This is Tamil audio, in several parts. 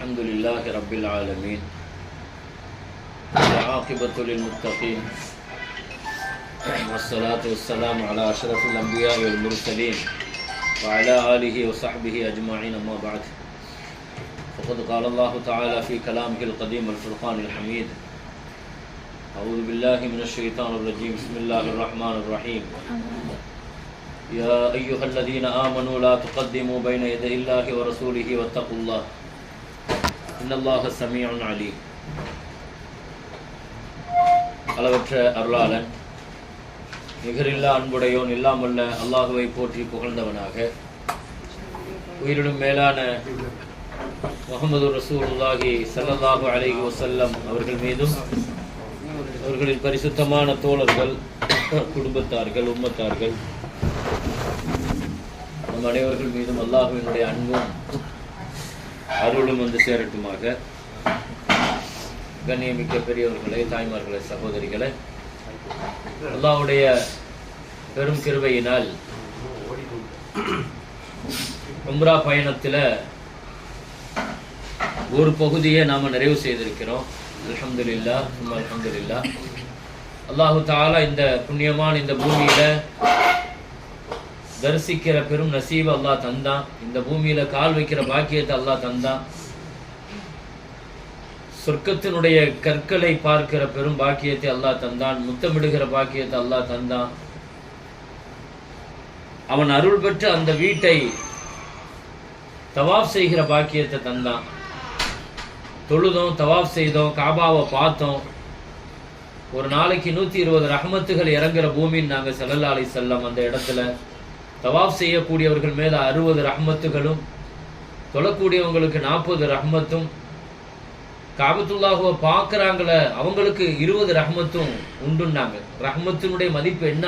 الحمد لله رب العالمين. والعاقبة للمتقين. والصلاة والسلام على أشرف الأنبياء والمرسلين وعلى آله وصحبه أجمعين أما بعد. فقد قال الله تعالى في كلامه القديم الفرقان الحميد. أعوذ بالله من الشيطان الرجيم. بسم الله الرحمن الرحيم. يا أيها الذين آمنوا لا تقدموا بين يدي الله ورسوله واتقوا الله. இன்னல்லாக சமியான் அலி அளவற்ற அருளாளன் நிகரில்லா அன்புடையோன் இல்லாமல்ல அல்லாஹுவை போற்றி புகழ்ந்தவனாக உயிரிடும் மேலான முகமது ரசூல்லாஹி சல்லல்லாஹு அலைஹி வசல்லம் அவர்கள் மீதும் அவர்களின் பரிசுத்தமான தோழர்கள் குடும்பத்தார்கள் உம்மத்தார்கள் நம் அனைவர்கள் மீதும் அல்லாஹுவினுடைய அன்பும் அருளும் வந்து சேரட்டுமாக. கண்ணியமிக்க பெரியவர்களே தாய்மார்களே சகோதரிகளே அல்லாவுடைய பெரும் கிருவையினால் உம்ரா பயணத்தில் ஒரு பகுதியை நாம் நிறைவு செய்திருக்கிறோம். அல்ஹம்துலில்லா சும்மா அல்ஹம்துலில்லா. அல்லாஹு தாலா இந்த புண்ணியமான இந்த பூமியில தரிசிக்கிற பெரும் நசீப அல்லாஹ் தந்தான். இந்த பூமியில கால் வைக்கிற பாக்கியத்தை அல்லாஹ் தந்தான். சொர்க்கத்தினுடைய கற்களை பார்க்கிற பெரும் பாக்கியத்தை அல்லாஹ் தந்தான். முத்தமிடுகிற பாக்கியத்தை அல்லாஹ் தந்தான். அவன் அருள் பெற்று அந்த வீட்டை தவாப் செய்கிற பாக்கியத்தை தந்தான். தொழுதோம் தவாப் செய்தோம் காபாவை பார்த்தோம். ஒரு நாளைக்கு நூத்தி இருபது ரஹமத்துகள் இறங்குற பூமின்னு நாங்க செல்லல்லா செல்லம் அந்த இடத்துல தவாப் செய்யக்கூடியவர்கள் மேல அறுபது ரஹமத்துகளும் தொழக்கூடியவங்களுக்கு நாற்பது ரஹமத்தும் காபத்துல்லாஹுவை பார்க்குறாங்கள அவங்களுக்கு இருபது ரஹ்மத்தும் உண்டுன்னாங்க. ரஹ்மத்தினுடைய மதிப்பு என்ன?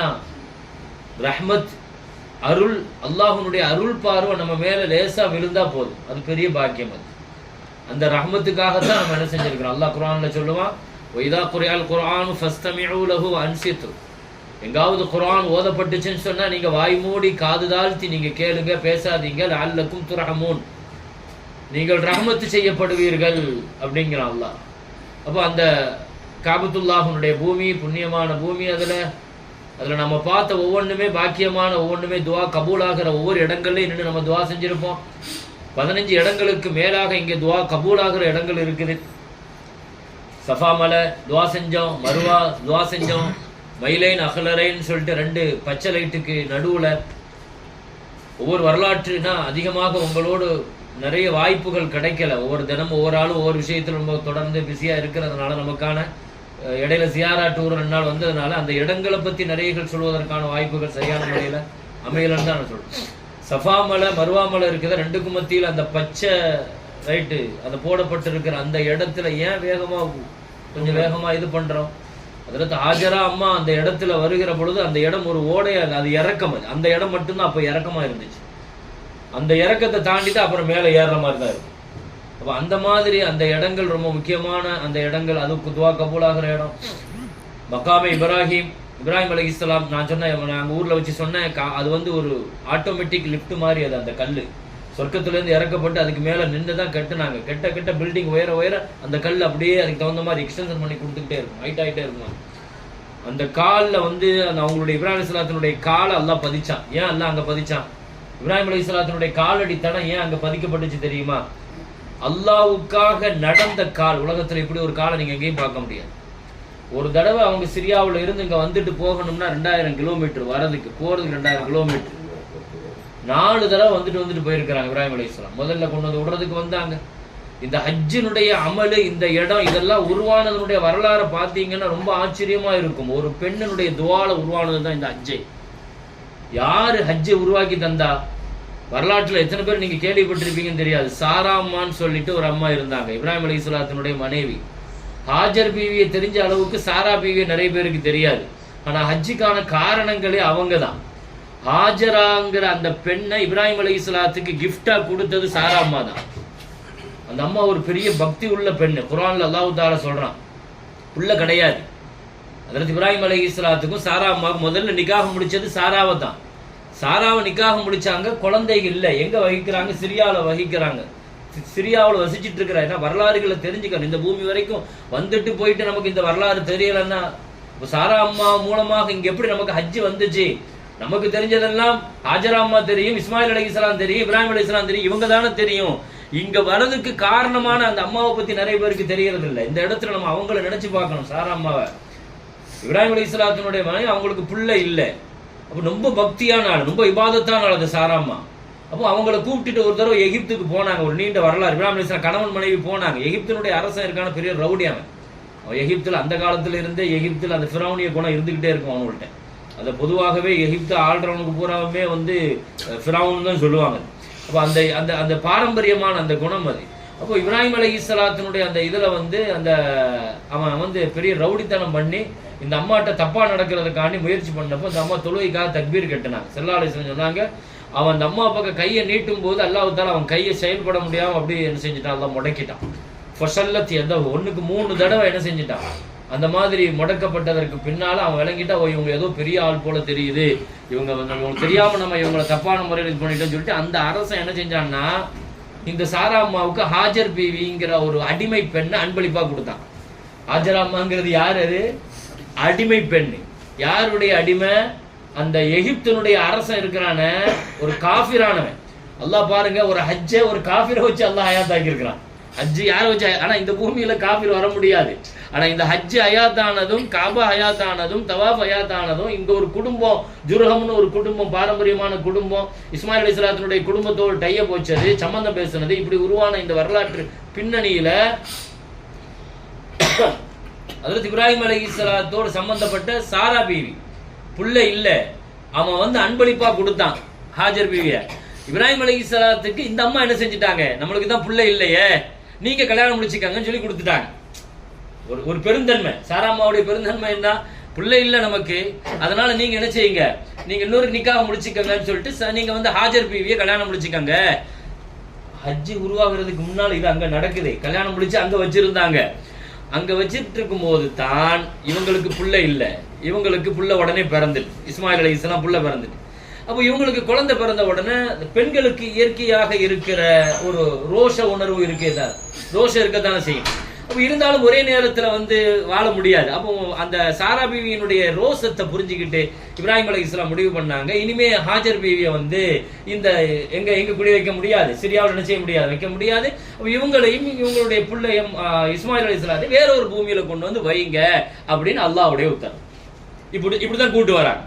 ரஹ்மத் அருள் அல்லாஹுனுடைய அருள் பார்வை நம்ம மேல லேசா விழுந்தா போதும். அது பெரிய பாக்கியம் அது. அந்த ரஹ்மத்துக்காகத்தான் நம்ம என்ன செஞ்சிருக்கிறோம்? அல்லாஹ் குரான்ல சொல்லுவான் ஒய்தா குரையால் குரான் ஃபஸ்தமிஉ அன்சித்து. எங்காவது குரான் ஓதப்பட்டுச்சுன்னு சொன்னா நீங்க வாய் மூடி காது தாழ்த்தி நீங்க கேளுங்க பேசாதீங்க. அல்லக்கும் துரகமூன் நீங்கள் ரஹமத்து செய்யப்படுவீர்கள் அப்படிங்கிறான் அல்லா அப்போ அந்த காபத்துல்லாஹனுடைய பூமி புண்ணியமான பூமி அதில் அதில் நம்ம பார்த்த ஒவ்வொன்றுமே பாக்கியமான ஒவ்வொன்றுமே துவா கபூலாகிற ஒவ்வொரு இடங்கள்லையும் நின்று நம்ம துவா செஞ்சுருப்போம். பதினஞ்சு இடங்களுக்கு மேலாக இங்கே துவா கபூலாகிற இடங்கள் இருக்குது. சஃபா மலை துவா செஞ்சோம். மருவா துவா செஞ்சோம். மயிலைன் அகலரைன்னு சொல்லிட்டு ரெண்டு பச்சை லைட்டுக்கு நடுவுல ஒவ்வொரு வரலாற்றுனா அதிகமாக உங்களோடு நிறைய வாய்ப்புகள் கிடைக்கல. ஒவ்வொரு தினமும் ஒவ்வொரு ஆளும் ஒவ்வொரு விஷயத்தில் நம்ம தொடர்ந்து பிஸியா இருக்கிறதுனால நமக்கான இடையில சியாரா டூர் ரெண்டு நாள் வந்ததுனால அந்த இடங்களை பத்தி நிறையகள் சொல்வதற்கான வாய்ப்புகள் சரியான முறையில அமையலன்னு தான் நான் சொல்றேன். சஃபா மலை மருவா மலை இருக்குது. ரெண்டுக்கும் மத்தியில் அந்த பச்சை ரைட்டு அந்த போடப்பட்டிருக்கிற அந்த இடத்துல ஏன் வேகமா கொஞ்சம் வேகமா இது பண்றோம்? அதில் ஹாஜரா அம்மா அந்த இடத்துல வருகிற பொழுது அந்த இடம் ஒரு ஓடை அது இறக்கம். அது அந்த இடம் மட்டும்தான் அப்போ இறக்கமா இருந்துச்சு. அந்த இறக்கத்தை தாண்டிட்டு அப்புறம் மேலே ஏறுற மாதிரி தான் இருக்கும். அப்போ அந்த மாதிரி அந்த இடங்கள் ரொம்ப முக்கியமான அந்த இடங்கள். அது குத்வா கபூலாகிற இடம். மக்காமே இப்ராஹிம். இப்ராஹிம் அலி இஸ்லாம் நான் சொன்னேன் நாங்கள் ஊரில் வச்சு சொன்னேன் அது வந்து ஒரு ஆட்டோமேட்டிக் லிஃப்ட் மாதிரி அது அந்த கல் சொர்க்கத்துலேருந்து இறக்கப்பட்டு அதுக்கு மேலே நின்று தான் கட்டுனாங்க. கெட்ட கெட்ட பில்டிங் உயர உயர அந்த கல் அப்படியே அதுக்கு தகுந்த மாதிரி எக்ஸ்டென்ஷன் பண்ணி கொடுத்துக்கிட்டே இருக்கும். ஹைட் ஆகிட்டே இருக்கும் அந்த காலில் வந்து அந்த அவங்களுடைய இப்ராஹிம் இஸ்லாத்தினுடைய காலை எல்லாம் பதிச்சான். ஏன் எல்லாம் அங்கே பதிச்சான்? இப்ராஹிம் அலி இஸ்லாத்தினுடைய காலடி தடம் ஏன் அங்கே பதிக்கப்பட்டுச்சு தெரியுமா? அல்லாவுக்காக நடந்த கால். உலகத்தில் இப்படி ஒரு காலை நீங்கள் எங்கேயும் பார்க்க முடியாது. ஒரு தடவை அவங்க சிரியாவில் இருந்து இங்கே வந்துட்டு போகணும்னா ரெண்டாயிரம் கிலோமீட்டர் வரதுக்கு போகிறதுக்கு ரெண்டாயிரம் கிலோமீட்டர் நாலு தடவை வந்துட்டு வந்துட்டு போயிருக்கிறாங்க இப்ராஹிம் அலி இஸ்லாம் முதல்ல கொண்டு வந்து விடுறதுக்கு வந்தாங்க. இந்த ஹஜ்ஜினுடைய அமலு இந்த இடம் இதெல்லாம் உருவானதனுடைய வரலாறை பார்த்தீங்கன்னா ரொம்ப ஆச்சரியமா இருக்கும். ஒரு பெண்ணினுடைய துவால உருவானது தான் இந்த ஹஜ்ஜை. யாரு ஹஜ்ஜை உருவாக்கி தந்தா? வரலாற்றுல எத்தனை பேர் நீங்க கேள்விப்பட்டிருப்பீங்கன்னு தெரியாது. சாரா அம்மான்னு சொல்லிட்டு ஒரு அம்மா இருந்தாங்க இப்ராஹிம் அலி இஸ்லாத்தினுடைய மனைவி. ஹாஜர் பீவியை தெரிஞ்ச அளவுக்கு சாரா பீவியை நிறைய பேருக்கு தெரியாது. ஆனா ஹஜ்ஜுக்கான காரணங்களே அவங்க தான். ஹாஜராங்கிற அந்த பெண்ணை இப்ராஹிம் அலி இஸ்லாத்துக்கு கிஃப்டா கொடுத்தது சாரா அம்மா தான். அந்த அம்மா ஒரு பெரிய பக்தி உள்ள பெண்ணு. குரான்ல அல்லாஹு தாரா சொல்றான். உள்ள கிடையாது. அதற்கு இப்ராஹிம் அலி இஸ்லாத்துக்கும் சாரா அம்மாவுக்கு முதல்ல நிக்காக முடிச்சது சாராவை தான். சாராவை நிக்காக முடிச்சாங்க குழந்தைகள் இல்லை. எங்க வகிக்கிறாங்க? சிரியாவில் வகிக்கிறாங்க. சிரியாவில் வசிச்சிட்டு இருக்கிறா. ஏன்னா வரலாறுகளை தெரிஞ்சுக்கணும். இந்த பூமி வரைக்கும் வந்துட்டு போயிட்டு நமக்கு இந்த வரலாறு தெரியலன்னா இப்போ சாரா அம்மா மூலமாக இங்கே எப்படி நமக்கு ஹஜ்ஜு வந்துச்சு? நமக்கு தெரிஞ்சதெல்லாம் ஹாஜரா அம்மா தெரியும் இஸ்மாயில் அலைஹிஸ்ஸலாம் தெரியும் இப்ராஹிம் அலைஹிஸ்ஸலாம் தெரியும் இவங்க தானே தெரியும். இங்க வரதுக்கு காரணமான அந்த அம்மாவை பத்தி நிறைய பேருக்கு தெரியறது இல்லை இந்த இடத்துல நம்ம அவங்கள நினைச்சு பார்க்கணும் சாரா அம்மாவை. இப்ராஹிம் அலி இஸ்லாத்தினுடைய மனைவி அவங்களுக்கு பிள்ளை இல்லை. அப்போ ரொம்ப பக்தியான ஆள் ரொம்ப இபாதத்தான ஆள் அந்த சாராம்மா அப்போ அவங்கள கூப்பிட்டுட்டு ஒரு தடவை எகிப்துக்கு போனாங்க ஒரு நீண்ட வரலாறு. இப்ராஹிம் அலி இஸ்லாம் கணவன் மனைவி போனாங்க. எகிப்தினுடைய அரசன் இருக்கான பெரிய ரவுடி அவன் அவன் எகிப்தில் அந்த காலத்துல இருந்தே எகிப்தில் அந்த ஃபிரௌனிய குணம் இருந்துகிட்டே இருக்கும் அவங்கள்ட்ட அதை பொதுவாகவே எகிப்து ஆள்றவனுக்கு பூராவுமே வந்து ஃபிரௌன் தான் சொல்லுவாங்க. அப்போ அந்த அந்த அந்த பாரம்பரியமான அந்த குணம் அது. அப்போ இப்ராஹிம் அலி இஸ்லாத்தினுடைய அந்த இதில் வந்து அந்த அவன் வந்து பெரிய ரவுடித்தனம் பண்ணி இந்த அம்மாட்ட தப்பாக நடக்கிறதுக்காண்டி முயற்சி பண்ணப்போ இந்த அம்மா தொழுகைக்காக தக்பீர் கட்டினாங்க. செல்லாலேசன் சொன்னாங்க அவன் அந்த அம்மா பக்கம் கையை நீட்டும் போது அல்லாஹ்தால அவன் கையை செயல்பட முடியாமல் அப்படி என்ன செஞ்சுட்டான்? அல்லாஹ் முடக்கிட்டான். ஃபசல்லத் எந்த ஒண்ணுக்கு மூணு தடவை என்ன செஞ்சுட்டான்? அந்த மாதிரி முடக்கப்பட்டதற்கு பின்னால அவன் விளங்கிட்டா ஓ இவங்க ஏதோ பெரிய ஆள் போல தெரியுது. இவங்க இவங்களுக்கு தெரியாம நம்ம இவங்களை தப்பான முறையில் இது பண்ணிட்டோம்னு சொல்லிட்டு அந்த அரசன் என்ன செஞ்சான்னா இந்த சாரா அம்மாவுக்கு ஹாஜர் பீவிங்கிற ஒரு அடிமை பெண்ணை அன்பளிப்பா கொடுத்தான். ஹாஜராம்மாங்கிறது யார் அது? அடிமை பெண். யாருடைய அடிமை? அந்த எகிப்தினுடைய அரசன் இருக்கிறான ஒரு காஃபிரானவன். அல்லாஹ் பாருங்க ஒரு ஹஜ்ஜை ஒரு காஃபிரை வச்சு அல்லாஹ் ஹயாத்தாக்கி இருக்கிறான் ஹஜ்ஜு யாரை வச்சு ஆனா இந்த பூமியில காஃபிர் வர முடியாது. ஆனா இந்த ஹஜ்ஜு அயாத்தானதும் காபா அயாத்தானதும் தவாப் அயாத்தானதும் இங்க ஒரு குடும்பம் ஜுரஹம்னு ஒரு குடும்பம் பாரம்பரியமான குடும்பம் இஸ்மாயில் அலிஸ்லாத்தினுடைய குடும்பத்தோடு டைய போச்சது சம்பந்தம் பேசுனது இப்படி உருவான இந்த வரலாற்று பின்னணியில அதாவது இப்ராஹிம் அலி இஸ்லாத்தோடு சம்பந்தப்பட்ட சாரா பீவி புள்ள இல்ல அவன் வந்து அன்பளிப்பா கொடுத்தான் ஹாஜர் பீவிய. இப்ராஹிம் அலி இஸ்லாத்துக்கு இந்த அம்மா என்ன செஞ்சுட்டாங்க? நம்மளுக்கு தான் புள்ள இல்லையே நீங்க கல்யாணம் முடிச்சுக்காங்கன்னு சொல்லி கொடுத்துட்டாங்க. ஒரு ஒரு பெருந்தன்மை. சாராமாவுடைய பெருந்தன்மை என்ன? பிள்ளை இல்லை நமக்கு. அதனால நீங்க என்ன செய்யுங்க? நீங்க இன்னொரு நிக்காக முடிச்சுக்கங்கன்னு சொல்லிட்டு நீங்க வந்து ஹாஜர் பீவிய கல்யாணம் முடிச்சுக்கங்க. ஹஜ்ஜி உருவாகிறதுக்கு முன்னால் இது அங்க நடக்குது. கல்யாணம் முடிச்சு அங்க வச்சிருந்தாங்க. அங்க வச்சிட்டு இருக்கும்போது தான் இவங்களுக்கு புள்ள இல்லை. இவங்களுக்கு புள்ள உடனே பிறந்துட்டு. இஸ்மாயில் அலி இஸ்லாம் புள்ள பிறந்துட்டு. அப்போ இவங்களுக்கு குழந்தை பிறந்த உடனே பெண்களுக்கு இயற்கையாக இருக்கிற ஒரு ரோஷ உணர்வு இருக்கே ரோஷம் இருக்கத்தானே செய்யும். அப்போ இருந்தாலும் ஒரே நேரத்துல வந்து வாழ முடியாது. அப்போ அந்த சாரா பீவியினுடைய ரோசத்தை புரிஞ்சுக்கிட்டு இப்ராஹிம் அலி இஸ்லாம் முடிவு பண்ணாங்க. இனிமே ஹாஜர் பீவியை வந்து இந்த எங்க எங்க குடி வைக்க முடியாது. சிரியாவில் என்ன செய்ய முடியாது? வைக்க முடியாது. இவங்களையும் இவங்களுடைய பிள்ளையும் இஸ்மாயில் அலி இஸ்லாத்தை வேற ஒரு பூமியில கொண்டு வந்து வைங்க அப்படின்னு அல்லாவுடைய உத்தரவு. இப்படி இப்படிதான் கூட்டு வராங்க.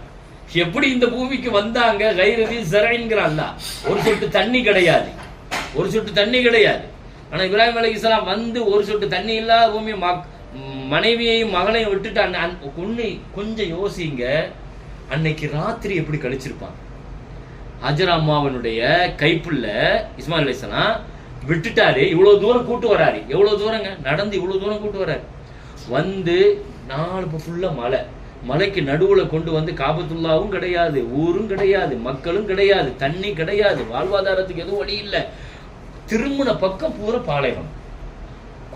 எப்படி இந்த பூமிக்கு வந்தாங்க? கைரதி ஜரைங்கிற அல்லாஹ். ஒரு சொட்டு தண்ணி கிடையாது. ஒரு சொட்டு தண்ணி கிடையாது. ஆனா இப்ராஹிம் அலி இஸ்லாம் வந்து ஒரு சொட்டு தண்ணி இல்லாத பூமியை மக்- மனைவியையும் மகனையும் விட்டுட்டு அன்ன- அன்- கொஞ்சம் யோசிங்க. அன்னைக்கு ராத்திரி எப்படி கழிச்சிருப்பாங்க? ஹஜரா அம்மாவனுடைய கைப்புள்ள இஸ்மாயில் அலிஸ்லாம் விட்டுட்டாரு. இவ்வளவு தூரம் கூட்டு வராரு. எவ்வளவு தூரங்க? நடந்து இவ்வளவு தூரம் கூட்டு வராரு. வந்து நாலு ஃபுல்லா மலை. மலைக்கு நடுவுல கொண்டு வந்து காபத்துல்லாவும் கிடையாது. ஊரும் கிடையாது. மக்களும் கிடையாது. தண்ணி கிடையாது. வாழ்வாதாரத்துக்கு எதுவும் வழி இல்லை. திரும்பின பக்கம் பூரா பாலைவனம்.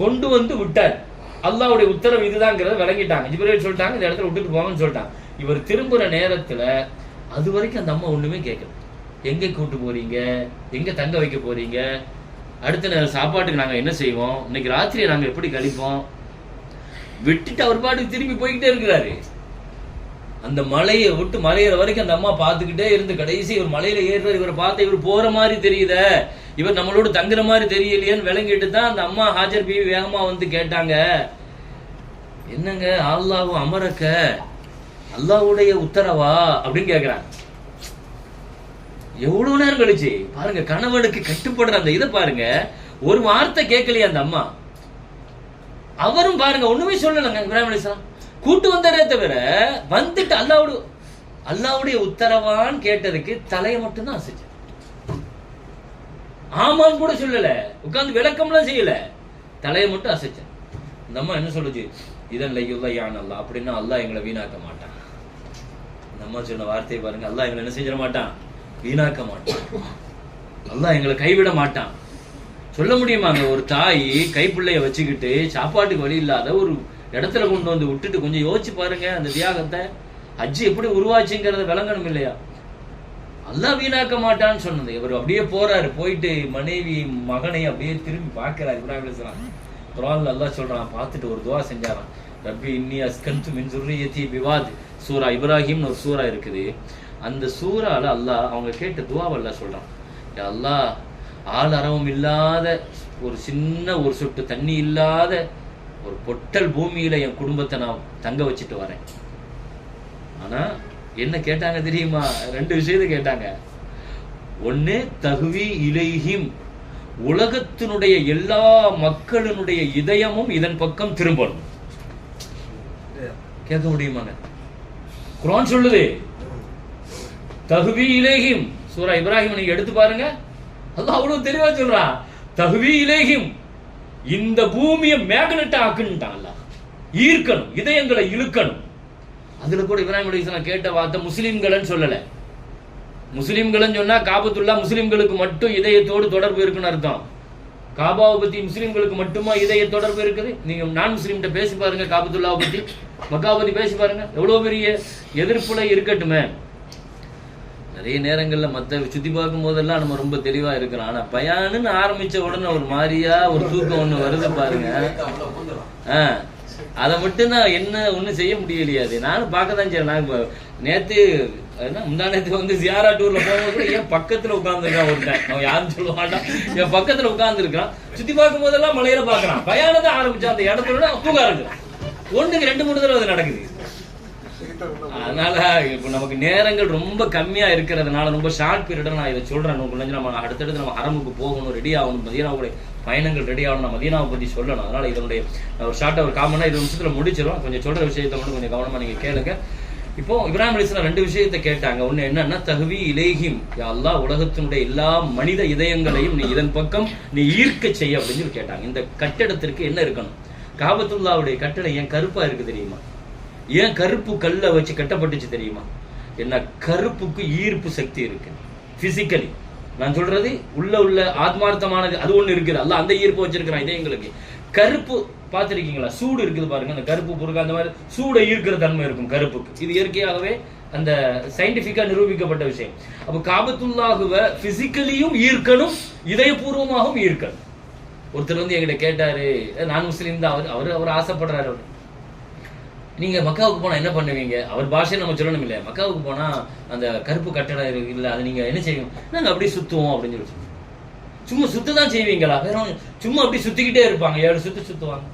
கொண்டு வந்து விட்டார். அல்லாவுடைய உத்தரவு இதுதாங்கிறத விளங்கிட்டாங்க. ஜிப்ரேல் சொல்லிட்டாங்க இந்த இடத்துல விட்டுட்டு போங்கன்னு சொல்லிட்டாங்க. இவர் திரும்புகிற நேரத்தில் அது வரைக்கும் அந்த அம்மா ஒன்றுமே கேட்கல எங்கே கூட்டு போகிறீங்க எங்கே தங்க வைக்க போகிறீங்க அடுத்த நேரம் சாப்பாட்டுக்கு நாங்கள் என்ன செய்வோம்? இன்னைக்கு ராத்திரியை நாங்கள் எப்படி கழிப்போம்? விட்டுட்டு அவர் பாட்டுக்கு திரும்பி போய்கிட்டே இருக்கிறாரு. அந்த மலையை விட்டு மலையிற வரைக்கும் அந்த அம்மா பார்த்துக்கிட்டே இருந்து கடைசி இவர் மலையில ஏறுறாரு. இவரை பார்த்து இவர் போற மாதிரி தெரியுதே. இவர் நம்மளோட தங்குற மாதிரி தெரியலையேன்னு விளங்கிட்டு தான் அந்த அம்மா ஹாஜர் பீவி வேகமா வந்து கேட்டாங்க. என்னங்க அல்லாவும் அமரக்க? அல்லாஹ்வுடைய உத்தரவா? அப்படின்னு கேக்குறாங்க. எவ்வளவு நேரம் கழிச்சு? பாருங்க கணவனுக்கு கட்டுப்படுற அந்த இதை பாருங்க. ஒரு வார்த்தை கேட்கலையே அந்த அம்மா. அவரும் பாருங்க ஒண்ணுமே சொல்லலைங்க இப்ராஹிம் அலிஸ்லாம் கூட்டு வந்தாரே தவிர வந்துட்டு அல்லாவுடைய அல்லாவுடைய உத்தரவான்னு கேட்டதுக்கு தலையை மட்டும்தான் அசைச்சு ஆமான்னு கூட சொல்லல. உட்கார்ந்து விளக்கம்லாம் செய்யல. தலையை மட்டும் அசைச்சேன். இந்த அம்மா என்ன சொல்லுச்சு? இதன் லையுல்லா யான் அல்லா. அப்படின்னா அல்லாஹ் எங்களை வீணாக்க மாட்டான். இந்த அம்மா சொன்ன வார்த்தையை பாருங்க. அல்லாஹ் எங்களை என்ன செஞ்சிட மாட்டான்? வீணாக்க மாட்டான். அல்லாஹ் எங்களை கைவிட மாட்டான். சொல்ல முடியுமாங்க ஒரு தாய் கைப்பிள்ளைய வச்சுக்கிட்டு சாப்பாட்டுக்கு வழி இல்லாத ஒரு இடத்துல கொண்டு வந்து விட்டுட்டு கொஞ்சம் யோசிச்சு பாருங்க அந்த தியாகத்தை. அஜ்ஜி எப்படி உருவாச்சுங்கிறத விளங்கணும் இல்லையா? அல்லாஹ் வீணாக்க மாட்டான்னு சொன்னது. இவர் அப்படியே போறாரு. போயிட்டு மனைவி மகனை அப்படியே திரும்பி பார்க்கிறார் இப்ராஹிம் அலைஹிஸ்ஸலாம் குரான் அல்லா சொல்றான் பார்த்துட்டு ஒரு துவா செஞ்சாராம். ரப்பி இன்னி அஸ்கன்து மின் சுர்ரியத்தி விவாத் சூரா இப்ராஹிம்னு ஒரு சூரா இருக்குது. அந்த சூறால அல்லாஹ் அவங்க கேட்ட துவாவை அல்லாஹ் சொல்றான். அல்லாஹ் ஆள் அறவும் இல்லாத ஒரு சின்ன ஒரு சொட்டு தண்ணி இல்லாத ஒரு பொட்டல் பூமியில என் குடும்பத்தை நான் தங்க வச்சுட்டு வரேன். ஆனா என்ன கேட்டாங்க தெரியுமா? ரெண்டு விஷயத்தை கேட்டாங்க. ஒண்ணு தகுவி இலைஹிம். உலகத்தினுடைய எல்லா மக்களினுடைய இதயமும் இதன் பக்கம் திரும்பணும். கேட்க முடியுமாங்க? குரான் சொல்லுது. தகுவி இலேஹிம். சூரா இப்ராஹிம் நீங்க எடுத்து பாருங்க. அது அவ்வளவு தெளிவா சொல்றான். தகுவி இலேஹிம். இந்த பூமியை மேக்னெட் ஆக்குன்ட்டான்ல ஈர்க்கணும் இதயங்களை இழுக்கணும். அதுல கூட இப்ராஹிம் அலிஸ்லாம் கேட்ட வார்த்தை முஸ்லீம்கள்னு சொல்லல. முஸ்லீம்கள்னு சொன்னா காபத்துல்லா முஸ்லிம்களுக்கு மட்டும் இதயத்தோடு தொடர்பு இருக்குன்னு அர்த்தம். காபாவை பத்தி முஸ்லிம்களுக்கு மட்டுமா இதய தொடர்பு இருக்குது? நீங்க நான் முஸ்லீம்கிட்ட பேசி பாருங்க காபத்துல்லாவை பத்தி. மக்காவை பத்தி பேசி பாருங்க. எவ்வளவு பெரிய எதிர்ப்புல இருக்கட்டுமே. நிறைய நேரங்கள்ல மற்ற சுத்தி பார்க்கும் போதெல்லாம் நம்ம ரொம்ப தெளிவா இருக்கிறோம். ஆனா பயானுன்னு ஆரம்பித்த உடனே ஒரு மாதிரியா ஒரு தூக்கம் ஒண்ணு வருது பாருங்க. ஆ, அதை மட்டும்தான் என்ன ஒண்ணும் செய்ய முடியலையாது. நானும் பார்க்க தான் நான் இப்ப நேத்து என்ன முந்தா நேத்து வந்து ஜியாரா டூர்ல போகும்போது கூட என் பக்கத்துல உட்கார்ந்துருக்கான் ஒருத்தன். அவன் யாரும் சொல்ல மாட்டான் என் பக்கத்துல உட்கார்ந்துருக்கான். சுத்தி பார்க்கும் போதெல்லாம் மலையில பாக்குறான் பயானதான் ஆரம்பிச்சா அந்த இடத்துல தூங்க இருக்கு ஒண்ணுக்கு ரெண்டு மூணு தடவை அது நடக்குது. அதனால இப்ப நமக்கு நேரங்கள் ரொம்ப கம்மியா இருக்கிறதுனால ரொம்ப ஷார்ட் பீரியடா நான் இதை சொல்றேன். கொஞ்சம் நம்ம அடுத்தடுத்து நம்ம அரம்புக்கு போகணும் ரெடி ஆகணும். மதியனாவுடைய பயணங்கள் ரெடி ஆகணும் நான் மதியனாவை பத்தி சொல்லணும். அதனால இதனுடைய ஒரு ஷார்ட்டா ஒரு காமனா இருபது நிமிஷத்துல முடிச்சிடும் கொஞ்சம் சொல்ற விஷயத்தை மட்டும் கொஞ்சம் கவனமா நீங்க கேளுங்க. இப்போ இப்ராஹிம் அலிஸ்லாம் ரெண்டு விஷயத்தை கேட்டாங்க. ஒண்ணு என்னன்னா தகுவி இலேஹிம் எல்லா உலகத்தினுடைய எல்லா மனித இதயங்களையும் நீ இதன் பக்கம் நீ ஈர்க்க செய்ய அப்படின்னு சொல்லி கேட்டாங்க. இந்த கட்டடத்திற்கு என்ன இருக்கணும்? காபத்துல்லாவுடைய கட்டடம் ஏன் கருப்பா இருக்கு தெரியுமா? ஏன் கருப்பு கல்லை வச்சு கட்டப்பட்டுச்சு தெரியுமா? என்ன கருப்புக்கு ஈர்ப்பு சக்தி இருக்கு. பிசிக்கலி நான் சொல்றது உள்ள உள்ள ஆத்மார்த்தமானது அது ஒண்ணு இருக்குது. அல்ல அந்த ஈர்ப்பு வச்சிருக்கிறான். இதயங்களுக்கு கருப்பு பார்த்துருக்கீங்களா? சூடு இருக்குது பாருங்க. அந்த கருப்பு புருக்க அந்த மாதிரி சூடை ஈர்க்கிற தன்மை இருக்கும் கருப்புக்கு. இது இயற்கையாகவே அந்த சயின்டிபிக்கா நிரூபிக்கப்பட்ட விஷயம். அப்ப காபத்துல்லாகுவ பிசிக்கலியும் ஈர்க்கணும் இதயபூர்வமாகவும் ஈர்க்கணும். ஒருத்தர் வந்து எங்கிட்ட கேட்டாரு நான் முஸ்லீம் தான். அவர் அவர் அவர் ஆசைப்படுறாரு. அவர் நீங்க மக்காவுக்கு போனா என்ன பண்ணுவீங்க? அவர் பாஷையை நம்ம சொல்லணும் இல்லையா மக்காவுக்கு போனா அந்த கருப்பு கட்டடம் இருக்கு இல்ல அதை நீங்க என்ன செய்வீங்க? நாங்க அப்படியே சுத்துவோம் அப்படின்னு சொல்லி சும்மா சுத்த தான் செய்வீங்களா? வேற சும்மா அப்படி சுத்திக்கிட்டே இருப்பாங்க. ஏழு சுத்து சுத்துவாங்க.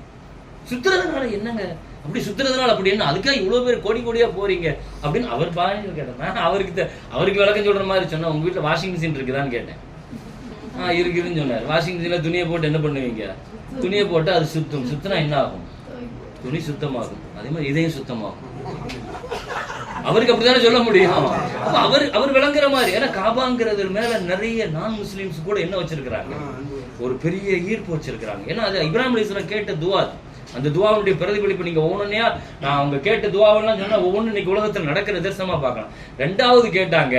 சுத்துறதுனால என்னங்க? அப்படி சுத்துறதுனால அப்படி என்ன? அதுக்காக இவ்வளவு பேர் கோடி கோடியா போறீங்க அப்படின்னு அவர் பாஷையில் கேட்டேன் அவருக்கு அவருக்கு விளக்கம் சொல்ற மாதிரி சொன்னா உங்க வீட்டுல வாஷிங் மிஷின் இருக்குதான்னு கேட்டேன். ஆஹ் இருக்குதுன்னு சொன்னார். வாஷிங் மிஷின்ல துணியை போட்டு என்ன பண்ணுவீங்க? துணியை போட்டு அது சுத்தும். சுத்தினா என்ன ஆகும்? துணி சுத்தமாகும் அதே மாதிரி இதயம் சுத்தமாகும் அவருக்கு அப்படித்தானே சொல்ல முடியும்? அவர் அவர் விளங்குற மாதிரி. ஏன்னா காபாங்கிறது மேல நிறைய நான் முஸ்லிம்ஸ் கூட என்ன வச்சிருக்கிறாங்க? ஒரு பெரிய ஈர்ப்பு வச்சிருக்கிறாங்க. ஏன்னா அது இப்ராஹிம் அலிஸ்லாம் கேட்ட துவா. அந்த துவாவுடைய பிரதிபலிப்பு நீங்க ஒவ்வொன்றையா நான் அவங்க கேட்ட துவாவெல்லாம் சொன்னா ஒவ்வொன்று இன்னைக்கு உலகத்துல நடக்கிற நிதர்சனமா பார்க்கலாம். ரெண்டாவது கேட்டாங்க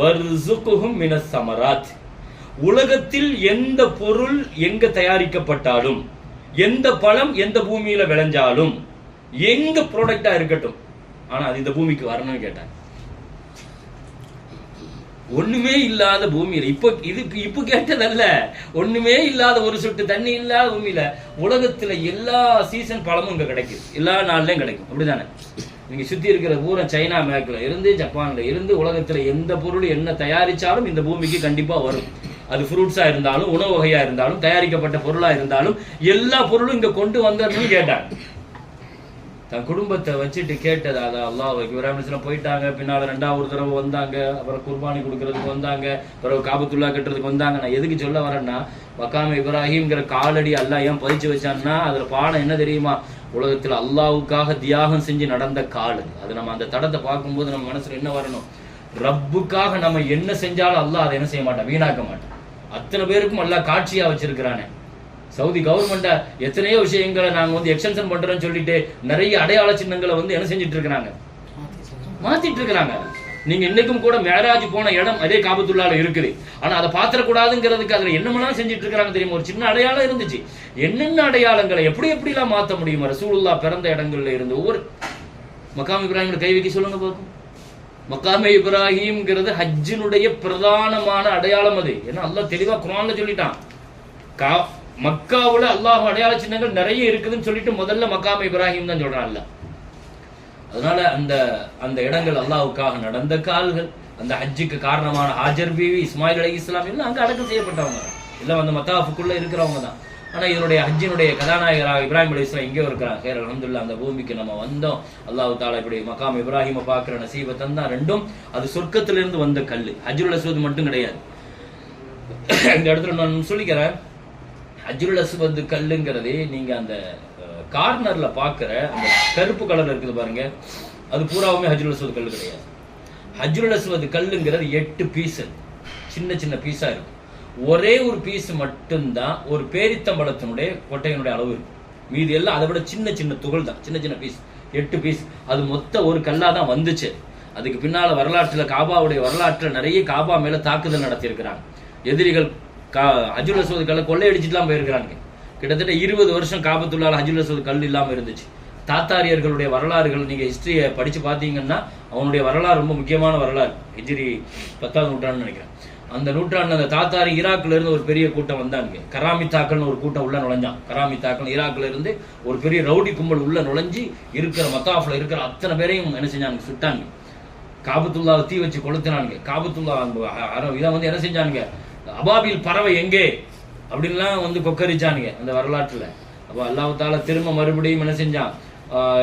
வர்சுகுஹும் மினஸ் சமராத். உலகத்தில் எந்த பொருள் எங்க தயாரிக்கப்பட்டாலும் எந்த பழம் எந்த பூமியில விளைஞ்சாலும் எங்க ப்ராடக்டா இருக்கட்டும். ஆனா அது இந்த பூமிக்கு வரணும்னு கேட்டாங்க. ஒண்ணுமே இல்லாத பூமியில இப்ப இதுக்கு இப்ப கேட்டதல்ல. ஒண்ணுமே இல்லாத ஒரு சொட்டு தண்ணி இல்லாத பூமியில உலகத்துல எல்லா சீசன் பழமும் இங்க கிடைக்குது. எல்லா நாள்லயும் கிடைக்கும். அப்படிதானே? நீங்க சுத்தி இருக்கிற பூரா சைனா மேக்ல இருந்து ஜப்பான்ல இருந்து உலகத்துல எந்த பொருள் என்ன தயாரிச்சாலும் இந்த பூமிக்கு கண்டிப்பா வரும். அது ஃப்ரூட்ஸா இருந்தாலும் உணவு வகையா இருந்தாலும் தயாரிக்கப்பட்ட பொருளா இருந்தாலும் எல்லா பொருளும் இங்க கொண்டு வந்ததுன்னு கேட்டாங்க. தன் குடும்பத்தை வச்சுட்டு கேட்டது அதை அல்லாஹ் இப்ராஹிம் போயிட்டாங்க பின்னால ரெண்டாவது ஒரு தடவை வந்தாங்க அப்புறம் குர்பானி கொடுக்கறதுக்கு வந்தாங்க பிறகு காபத்துல்லா கட்டுறதுக்கு வந்தாங்க. நான் எதுக்கு சொல்ல வரேன்னா மக்காம இப்ராஹிம்ங்கிற காலடி அல்லாஹ் ஏன் பதிச்சு வச்சான்னா அதுல பாடம் என்ன தெரியுமா? உலகத்துல அல்லாவுக்காக தியாகம் செஞ்சு நடந்த கால். அது. அது நம்ம அந்த தடத்தை பார்க்கும்போது நம்ம மனசுல என்ன வரணும்? ரப்புக்காக நம்ம என்ன செஞ்சாலும் அல்லாஹ் அதை என்ன செய்ய மாட்டான்? வீணாக்க மாட்டான். அத்தனை பேருக்கும் நல்லா காட்சியா வச்சிருக்கிறானே. சவுதி கவர்மெண்ட்டை எத்தனையோ விஷயங்களை நாங்க வந்து எக்ஸ்டென்ஷன் பண்றோம்னு சொல்லிட்டு நிறைய அடையாள சின்னங்களை வந்து என்ன செஞ்சுட்டு இருக்கிறாங்க மாத்திட்டு இருக்கிறாங்க நீங்க இன்னைக்கும் கூட மேராஜ் போன இடம் அதே காபத்துள்ளால இருக்குது. ஆனா அதை பாத்திரக்கூடாதுங்கிறதுக்கு அதுல என்னமெல்லாம் செஞ்சுட்டு இருக்கிறாங்க தெரியுமா? ஒரு சின்ன அடையாளம் இருந்துச்சு. என்னென்ன அடையாளங்களை எப்படி எப்படி எல்லாம் மாத்த முடியும்? ரசூலுல்லா பிறந்த இடங்கள்ல இருந்து ஒவ்வொரு மக்காம் இப்ராஹிம் கை வைக்க சொல்லுங்க பார்ப்போம். மக்காம இப்ராஹிம்ங்கிறது ஹஜ்ஜினுடைய பிரதானமான அடையாளம் அது. ஏன்னா அல்லா தெளிவா குரான்ல சொல்லிட்டான். கா மக்காவுல அல்லாஹ் அடையாள சின்னங்கள் நிறைய இருக்குதுன்னு சொல்லிட்டு முதல்ல மக்காம இப்ராஹிம் தான் சொல்றான் அதனால அந்த அந்த இடங்கள் அல்லாவுக்காக நடந்த கால்கள் அந்த ஹஜ்ஜுக்கு காரணமான ஹாஜர் பீவி இஸ்மாயில் அலி இஸ்லாம் எல்லாம் அங்க அடக்கம் செய்யப்பட்டவங்க. எல்லாம் அந்த மத்தாஃபுக்குள்ள இருக்கிறவங்க தான். ஆனால் இதனுடைய ஹஜ்ஜினுடைய கதாநாயகராக இப்ராஹிம் அலி இஸ்லாம் எங்கேயோ இருக்கிறாங்க ஹேர் அலமதுல்லா அந்த பூமிக்கு நம்ம வந்தோம். அல்லாஹு தாலா இப்படி மகாம் இப்ராஹிமை பார்க்குற நசீபை தந்தா ரெண்டும் அது சொர்க்கத்திலிருந்து வந்த கல் ஹஜ்ருல் அசுவது மட்டும் கிடையாது. இந்த இடத்துல நான் சொல்லிக்கிறேன் ஹஜ்ருல் அசுவது கல்லுங்கிறது நீங்க அந்த கார்னர்ல பாக்குற அந்த கருப்பு கலர் இருக்குது பாருங்க. அது பூராவுமே ஹஜ்ருல் அசுவது கல் கிடையாது. ஹஜ்ருல் அசுவது கல்லுங்கிறது எட்டு பீஸ் சின்ன சின்ன பீஸா இருக்கும் ஒரே ஒரு பீஸ் மட்டும்தான் ஒரு பேரித்தம்பழத்தினுடைய கொட்டையினுடைய அளவு இருக்கும். மீதி எல்லாம் அதை விட சின்ன சின்ன துகள் தான். சின்ன சின்ன பீஸ் எட்டு பீஸ் அது மொத்த ஒரு கல்லா தான் வந்துச்சு. அதுக்கு பின்னால வரலாற்றுல காபாவுடைய வரலாற்றுல நிறைய காபா மேல தாக்குதல் நடத்தியிருக்கிறாங்க. எதிரிகள் கா அஜுல் அஸ்வத் கல்லை கொள்ளையடிச்சுட்டுலாம் போயிருக்கிறாங்க கிட்டத்தட்ட இருபது வருஷம் காபத்துள்ளால் அஜுல் அஸ்வத் கல் இல்லாம இருந்துச்சு. தாத்தாரியர்களுடைய வரலாறுகள் நீங்க ஹிஸ்டரியை படிச்சு பார்த்தீங்கன்னா அவனுடைய வரலாறு ரொம்ப முக்கியமான வரலாறு. ஹிஜ்ரி பத்தாவது நூற்றாண்டுன்னு நினைக்கிறேன். அந்த நூற்றாண்டு அந்த தாத்தாரி ஈராக்ல இருந்து ஒரு பெரிய கூட்டம் வந்தாங்க. கராமித்தாக்கள்னு ஒரு கூட்டம் உள்ள நுழைஞ்சான். கராமித்தாக்கள் ஈராக்ல இருந்து ஒரு பெரிய ரவுடி கும்பல் உள்ள நுழைஞ்சு இருக்கிற மத்தாஃப்ல இருக்கிற அத்தனை பேரையும் என்ன செஞ்சாங்க சுட்டாங்க காபத்துல்லாவை தீ வச்சு கொளுத்தினானுங்க. காபத்துல்லா இதை வந்து என்ன செஞ்சானுங்க? அபாபில் பறவை எங்கே? அப்படின்லாம் வந்து கொக்கரிச்சானுங்க அந்த வரலாற்றுல. அப்போ அல்லாஹ் திரும்ப மறுபடியும் என்ன செஞ்சான்?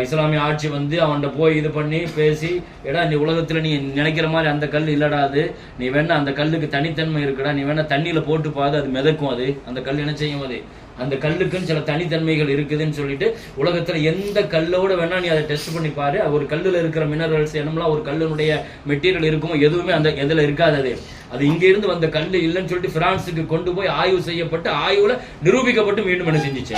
இஸ்லாமிய ஆட்சி வந்து அவன்கிட்ட போய் இது பண்ணி பேசி எடா நீ உலகத்துல நீ நினைக்கிற மாதிரி அந்த கல் இல்லடா அது. நீ வேணா அந்த கல்லுக்கு தனித்தன்மை இருக்குடா. நீ வேணா தண்ணியில போட்டு பாது அது மிதக்கும் அது. அந்த கல் என்ன செய்யும் அது? அந்த கல்லுக்குன்னு சில தனித்தன்மைகள் இருக்குதுன்னு சொல்லிட்டு உலகத்துல எந்த கல்லோட வேணா நீ அதை டெஸ்ட் பண்ணி பாரு. ஒரு கல்லுல இருக்கிற மினரல்ஸ் என்னமெல்லாம் ஒரு கல்லுனுடைய மெட்டீரியல் இருக்குமோ எதுவுமே அந்த எதுல இருக்காது அது. அது இங்க இருந்து வந்த கல்லு இல்லைன்னு சொல்லிட்டு பிரான்ஸுக்கு கொண்டு போய் ஆய்வு செய்யப்பட்டு ஆய்வுல நிரூபிக்கப்பட்டு மீண்டும் என்ன செஞ்சுச்சு?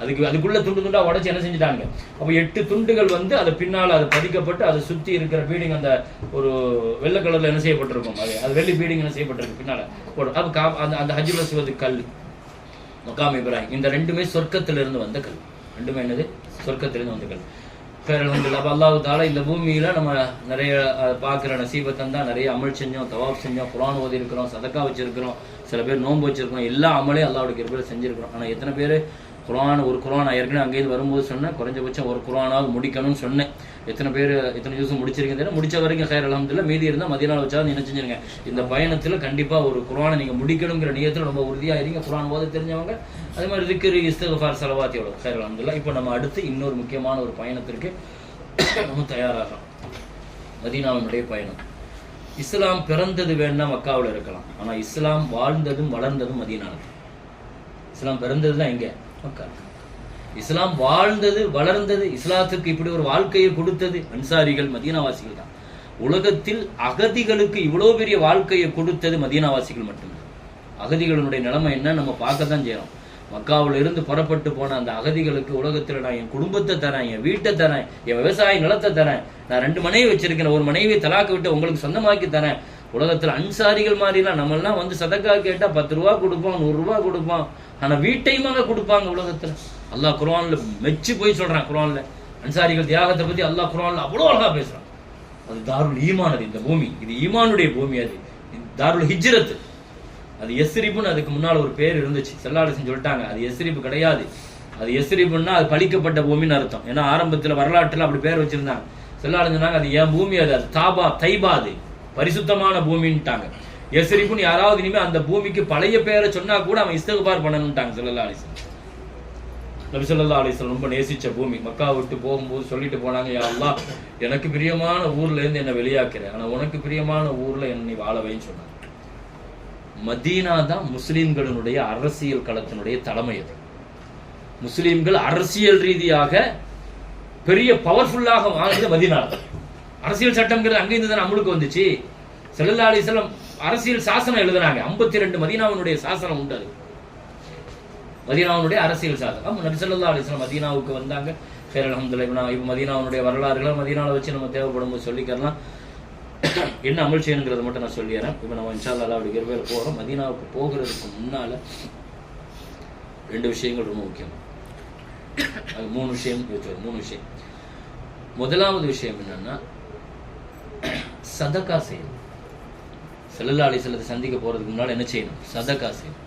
அதுக்கு அதுக்குள்ள துண்டு துண்டா உடைச்சு என்ன செஞ்சுட்டாங்க? அப்ப எட்டு துண்டுகள் வந்து அது பின்னால அது பதிக்கப்பட்டு அதை சுத்தி இருக்கிற பீடிங் அந்த ஒரு வெள்ளை கலர்ல என்ன செய்யப்பட்டிருக்கும்? அது அது வெள்ளி பீடிங் என்ன செய்யப்பட்டிருக்கு பின்னால? போடும். அது கா- அந்த அந்த ஹஜ்ஜுல சிவது கல் மக்காம் இப்ராஹிம். இந்த ரெண்டுமே சொர்க்கத்திலிருந்து வந்த கல். ரெண்டுமே என்னது? சொர்க்கத்திலிருந்து வந்த கல். பேர் அல்லாஹு அல்லாஹ் தாலா இந்த பூமியில நம்ம நிறைய பார்க்குற பார்க்கிற நசீபத்தம் தான் நிறைய அமல் செஞ்சோம் தவாப் செஞ்சோம் குரான் ஓதி இருக்கிறோம் சதக்கா வச்சிருக்கிறோம் சில பேர் நோன்பு வச்சிருக்கிறோம் எல்லா அமலையும் அல்லாவுடைய கிருப்பில் செஞ்சிருக்கிறோம். ஆனால் எத்தனை பேர் குரான் ஒரு குரான் ஏற்கனவே அங்கேயிருந்து வரும்போது சொன்னேன் குறைஞ்சபட்சம் ஒரு குரானாவது முடிக்கணும்னு சொன்னேன். எத்தனை பேர் எத்தனை யூஸ் முடிச்சிருக்கீங்க தெரியல. முடிச்ச வரைக்கும் ஹயர் அலமதுல மீதி இருந்தால் மதிய வச்சா என்ன செஞ்சிருங்க இந்த பயணத்தில் கண்டிப்பாக ஒரு குரானை நீங்கள் முடிக்கணுங்கிற நியத்தில் ரொம்ப உறுதியாக இருங்க. குரான் போது தெரிஞ்சவங்க அதே மாதிரி திக்ரு இஸ்தகஃபார் செலவாத்தியோட ஹேர் ஹயர் அலமதுல இப்போ நம்ம அடுத்து இன்னொரு முக்கியமான ஒரு பயணத்திற்கு நம்ம தயாராகிறோம் மதீனாவினுடைய பயணம். இஸ்லாம் பிறந்தது வேணா மக்காவில் இருக்கலாம். ஆனால் இஸ்லாம் வாழ்ந்ததும் வளர்ந்ததும் மதீனாவில் இஸ்லாம் பிறந்தது தான் எங்கே? மக்கா இஸ்லாம் வாழ்ந்தது வளர்ந்தது இஸ்லாத்துக்கு இப்படி ஒரு வாழ்க்கையை கொடுத்தது அன்சாரிகள் மதீனாவாசிகள் தான். உலகத்தில் அகதிகளுக்கு இவ்வளோ பெரிய வாழ்க்கையை கொடுத்தது மதீனாவாசிகள் மட்டும்தான். அகதிகளுடைய நிலைமை என்ன? நம்ம பார்க்க தான் செய்யறோம். மக்காவில் இருந்து புறப்பட்டு போன அந்த அகதிகளுக்கு உலகத்தில் நான் என் குடும்பத்தை தரேன் என் வீட்டை தரேன் என் விவசாய நிலத்தை தரேன் நான் ரெண்டு மனைவி வச்சிருக்கேன் ஒரு மனைவியை தலாக்கு விட்டு உங்களுக்கு சொந்தமாக்கி தரேன். உலகத்தில் அன்சாரிகள் மாதிரிலாம் நம்ம வந்து சதக்கா கேட்டால் பத்து ரூபா கொடுப்போம் நூறுரூவா கொடுப்போம் ஆனால் வீட்டையுமாக கொடுப்பாங்க உலகத்தில்? அல்லாஹ் குரானில் மெச்சு போய் சொல்றான் குரானில் அன்சாரிகள் தியாகத்தை பத்தி அல்லாஹ் குரான்ல அவ்வளோ அழகா பேசுறான். அது தாருல் ஈமான் அது இந்த பூமி. இது ஈமானுடைய பூமி அது. தாருல் ஹிஜ்ரத். அது எஸ்ரிப்புன்னு அதுக்கு முன்னால் ஒரு பேர் இருந்துச்சு. செல்லாடசன் சொல்லிட்டாங்க. அது எஸ்ரிப்பு கிடையாது. அது எஸ்ரிப்புன்னா அது பழிக்கப்பட்ட பூமின்னு அர்த்தம். ஏன்னா ஆரம்பத்தில் வரலாற்றில் அப்படி பேர் வச்சிருந்தாங்க. செல்லாடன் சொன்னாங்க அது என் பூமி அது அது தாபா தைபா அது. பரிசுத்தமான பூமின்ட்டாங்க எஸ்ரிப்புன்னு யாராவது இனிமேல் அந்த பூமிக்கு பழைய பேரை சொன்னா கூட அவன் இஸ்தகுபார் பண்ணணும்ட்டாங்க செல்லல்லா நபிசல்லா அலிஸ்லாம் ரொம்ப நேசிச்ச பூமி. மக்கா விட்டு போகும்போது சொல்லிட்டு போனாங்க யாருலா எனக்கு பிரியமான ஊர்ல இருந்து என்ன ஆனால் ஆனா உனக்கு பிரியமான ஊர்ல என்னை வாழவைன்னு சொன்னாங்க. மதீனா தான் முஸ்லீம்களினுடைய அரசியல் களத்தினுடைய தலைமை அது. முஸ்லீம்கள் அரசியல் ரீதியாக பெரிய பவர்ஃபுல்லாக வாழ்ந்தது மதீனா அரசியல் சட்டம்ங்கிறது அங்கிருந்து தான் அமலுக்கு வந்துச்சு. செல்லல்லா அலிஸ்லாம் அரசியல் சாசனம் எழுதுனாங்க. 52 ரெண்டு மதீனாவினுடைய சாசனம் உண்டு அது. மதீனாவுடைய அரசியல் சாதகம் நபி ஸல்லல்லாஹு அலைஹி மதீனாவுக்கு வந்தாங்க. ஃபேர் அல்ஹம்துலில்லாஹ். இப்போ மதீனாவுடைய வரலாறுகளை மதீனாவை வச்சு நம்ம தேவைப்படும் போது சொல்லிக்கலாம் என்ன அமல் செய்யணுங்கிறத மட்டும் நான் சொல்லிடுறேன் இப்போ நம்ம இன்ஷா அல்லா அப்படி கிருபையில் போகிறோம் மதீனாவுக்கு போகிறதுக்கு முன்னால் ரெண்டு விஷயங்கள் ரொம்ப முக்கியம். அது மூணு விஷயம் மூணு விஷயம். முதலாவது விஷயம் என்னன்னா சதக்கா செய்யணும். செல்லல்லா அலிசல்லத்தை சந்திக்க போகிறதுக்கு முன்னால் என்ன செய்யணும்? சதக்கா செய்யணும்.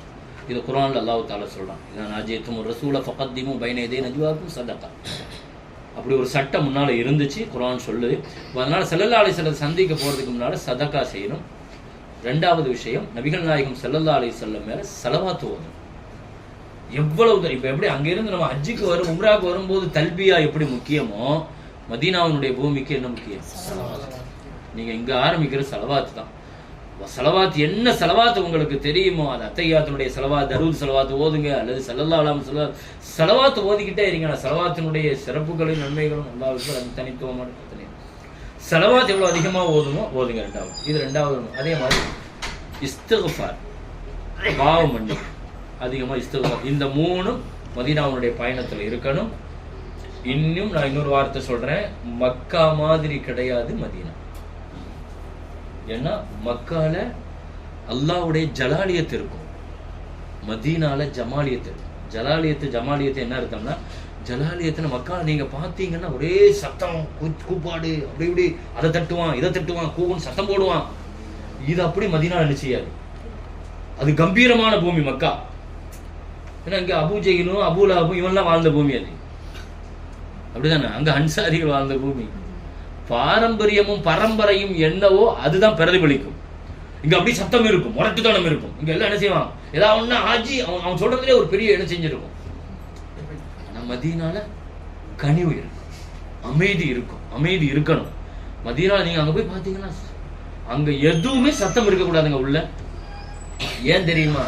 இது குரான்ல அல்லாஹ் தாலா சொல்றான். இதான் நாஜியத்தும் ரசூல ஃபகத்திமும் பைனேதே நஜுவாக்கும் சதக்கா. அப்படி ஒரு சட்டம் முன்னால இருந்துச்சு குரான் சொல்லுது. அதனால செல்லல்லா அலி செல்லத்தை சந்திக்க போறதுக்கு முன்னால சதக்கா செய்யணும். ரெண்டாவது விஷயம் நபிகள் நாயகம் செல்லல்லா அலி செல்லம் மேல செலவாத்து ஓதணும். எவ்வளவு இப்ப எப்படி அங்கிருந்து நம்ம ஹஜ்ஜுக்கு வரும் உம்ராக்கு வரும்போது தல்பியா எப்படி முக்கியமோ மதீனாவினுடைய பூமிக்கு என்ன முக்கியம்? நீங்க இங்க ஆரம்பிக்கிற செலவாத்து தான். செலவாத்து என்ன செலவாத்து உங்களுக்கு தெரியுமோ? அது அத்தையாத்தினுடைய செலவாத்து தருவது செலவாத்து ஓதுங்க அல்லது செல்லல்லா அலாம் செலவா செலவாத்து ஓதிக்கிட்டே இருங்க. ஆனால் செலவாத்தினுடைய சிறப்புகளும் நன்மைகளும் நல்லா இருக்கும் அது தனித்துவமான பிரச்சனை செலவாத்து எவ்வளோ அதிகமாக ஓதுமோ ஓதுங்க ரெண்டாவது இது ரெண்டாவது அதே மாதிரி இஸ்தகுஃபார் பாவ பண்ணி அதிகமாக இஸ்தகுஃபார். இந்த மூணும் மதினாவுடைய பயணத்தில் இருக்கணும். இன்னும் நான் இன்னொரு வார்த்தை சொல்கிறேன் மக்கா மாதிரி கிடையாது மதீனா. ஏன்னா மக்கால அல்லாவுடைய ஜலாலியத்து இருக்கும். மதீனால ஜமாலியத்து இருக்கும். ஜலாலியத்து ஜமாலியத்து என்ன அர்த்தம்னா ஜலாலியத்துல மக்கா நீங்க பாத்தீங்கன்னா ஒரே சத்தம் கூப்பாடு அப்படி இப்படி அதை தட்டுவான் இதை தட்டுவான் கூவன் சத்தம் போடுவான். இது அப்படி மதீனா என்ன அது கம்பீரமான பூமி மக்கா. ஏன்னா இங்க அபு அபூலாபும் அபுலாபும் இவன்லாம் வாழ்ந்த பூமி அது. அப்படிதானே? அங்க அன்சாரிகள் வாழ்ந்த பூமி. பாரம்பரியமும் பரம்பரையும் என்னவோ அதுதான் பிரதிபலிக்கும் இங்க அப்படி சத்தம் இருக்கும் முரட்டுத்தனம் இருக்கும். இங்க எல்லாம் என்ன செய்வான் ஏதாவது ஒண்ணு ஆஜி அவன் அவன் சொல்றதுலேயே ஒரு பெரிய இடம் செஞ்சிருக்கும். மதியனால மதீனால கனிவு இருக்கும் அமைதி இருக்கும் அமைதி இருக்கணும். மதியனால நீங்க அங்க போய் பாத்தீங்கன்னா அங்க எதுவுமே சத்தம் இருக்கக்கூடாதுங்க உள்ள. ஏன் தெரியுமா?